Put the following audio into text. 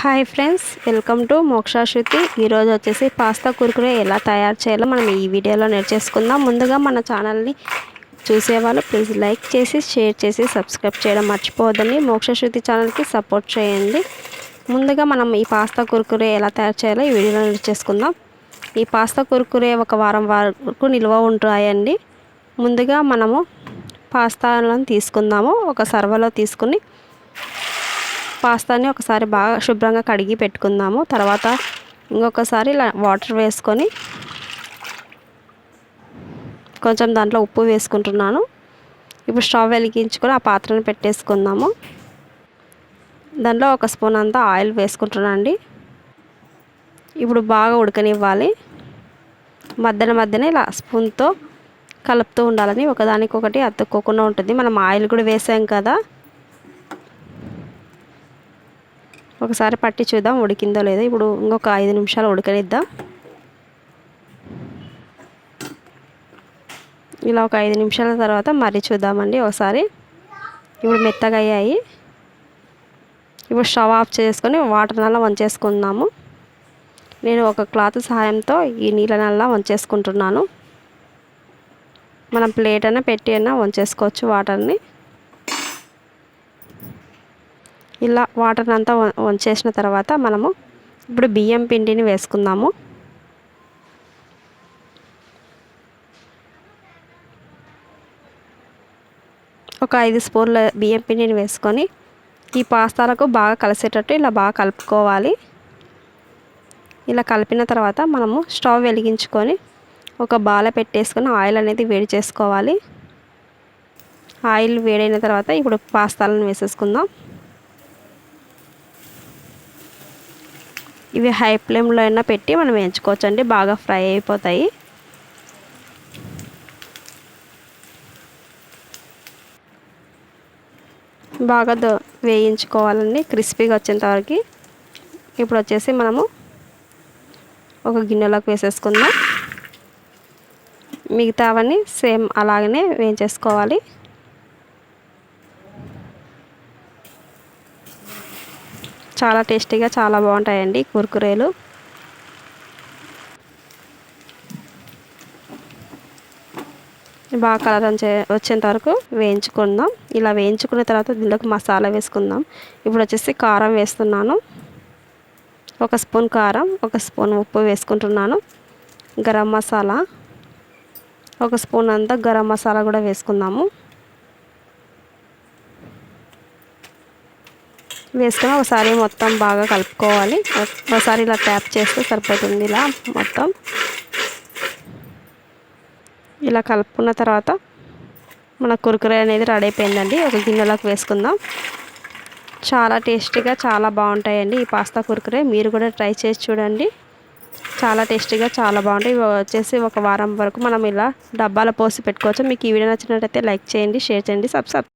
Hi friends welcome to Mokshashruti. ఈరోజు వచ్చేసి pasta Kurkure ఎలా తయారు చేయాలో మనం ఈ వీడియోలో నేర్చేసుకుందాం. ముందుగా మన ఛానల్ని చూసేవాళ్ళు ప్లీజ్ లైక్ చేసి షేర్ చేసి సబ్స్క్రైబ్ చేయడం మర్చిపోవద్దని మోక్షశృతి ఛానల్కి సపోర్ట్ చేయండి. ముందుగా మనం ఈ పాస్తా కురుకురే ఎలా తయారు చేయాలో ఈ వీడియోలో నేర్చేసుకుందాం. ఈ పాస్తా కురుకురే ఒక వారం వరకు నిల్వ ఉంటాయండి. ముందుగా మనము పాస్తాలను తీసుకుందాము. ఒక సర్వలో తీసుకుని పాస్తాని ఒకసారి బాగా శుభ్రంగా కడిగి పెట్టుకుందాము. తర్వాత ఇంకొకసారి ఇలా వాటర్ వేసుకొని కొంచెం దాంట్లో ఉప్పు వేసుకుంటున్నాను. ఇప్పుడు స్టవ్ వెలిగించుకొని ఆ పాత్రను పెట్టేసుకుందాము. దాంట్లో ఒక స్పూన్ అంతా ఆయిల్ వేసుకుంటున్నాను అండి. ఇప్పుడు బాగా ఉడకనివ్వాలి. మధ్యన మధ్యన ఇలా స్పూన్తో కలుపుతూ ఉండాలని ఒకదానికొకటి అతుక్కోకుండా ఉంటుంది. మనం ఆయిల్ కూడా వేసాం కదా. ఒకసారి పట్టి చూద్దాం ఉడికిందో లేదో. ఇప్పుడు ఇంకొక ఐదు నిమిషాలు ఉడకనిద్దాం. ఇలా ఒక ఐదు నిమిషాల తర్వాత మరీ చూద్దామండి ఒకసారి. ఇప్పుడు మెత్తగా అయ్యాయి. ఇప్పుడు స్టవ్ ఆఫ్ చేసుకొని వాటర్ నల్ల వంచేసుకుందాము. నేను ఒక క్లాత్ సహాయంతో ఈ నీళ్ళ నల్ల వంచేసుకుంటున్నాను. మనం ప్లేట్ అయినా పెట్టి అయినా వంచేసుకోవచ్చు వాటర్ని. ఇలా వాటర్ని అంతా వంచేసిన తర్వాత మనము ఇప్పుడు బియ్యం పిండిని వేసుకుందాము. ఒక ఐదు స్పూన్ల బియ్యం పిండిని వేసుకొని ఈ పాస్తాలకు బాగా కలిసేటట్టు ఇలా బాగా కలుపుకోవాలి. ఇలా కలిపిన తర్వాత మనము స్టవ్ వెలిగించుకొని ఒక బాల పెట్టేసుకొని ఆయిల్ అనేది వేడి చేసుకోవాలి. ఆయిల్ వేడైన తర్వాత ఇప్పుడు పాస్తాలను వేసేసుకుందాం. ఇవి హై ఫ్లేమ్లో అయినా పెట్టి మనం వేయించుకోవచ్చు అండి. బాగా ఫ్రై అయిపోతాయి. బాగా దో వేయించుకోవాలండి. క్రిస్పీగా వచ్చేంత వరకు. ఇప్పుడు వచ్చేసి మనము ఒక గిన్నెలోకి వేసేసుకుందాం. మిగతావన్నీ సేమ్ అలాగనే వేయించేసుకోవాలి. చాలా టేస్టీగా చాలా బాగుంటాయండి కుర్కురేలు. బాగా కలర్ వచ్చేంత వరకు వేయించుకుందాం. ఇలా వేయించుకున్న తర్వాత దీనిలోకి మసాలా వేసుకుందాం. ఇప్పుడు వచ్చేసి కారం వేస్తున్నాను. ఒక స్పూన్ కారం ఒక స్పూన్ ఉప్పు వేసుకుంటున్నాను. గరం మసాలా ఒక స్పూన్ అంతా గరం మసాలా కూడా వేసుకుందాము. వేసుకొని ఒకసారి మొత్తం బాగా కలుపుకోవాలి. ఒకసారి ఇలా ట్యాప్ చేస్తే సరిపోతుంది ఇలా మొత్తం. ఇలా కలుపుకున్న తర్వాత మన కురుకురే అనేది రెడీ అయిపోయిందండి. ఒక గిన్నెలోకి వేసుకుందాం. చాలా టేస్టీగా చాలా బాగుంటాయండి ఈ పాస్తా కురుకురే. మీరు కూడా ట్రై చేసి చూడండి. చాలా టేస్టీగా చాలా బాగుంటాయి. ఇవి వచ్చేసి ఒక వారం వరకు మనం ఇలా డబ్బాలో పోసి పెట్టుకోవచ్చు. మీకు ఈ వీడియో నచ్చినట్టయితే లైక్ చేయండి షేర్ చేయండి సబ్స్క్రైబ్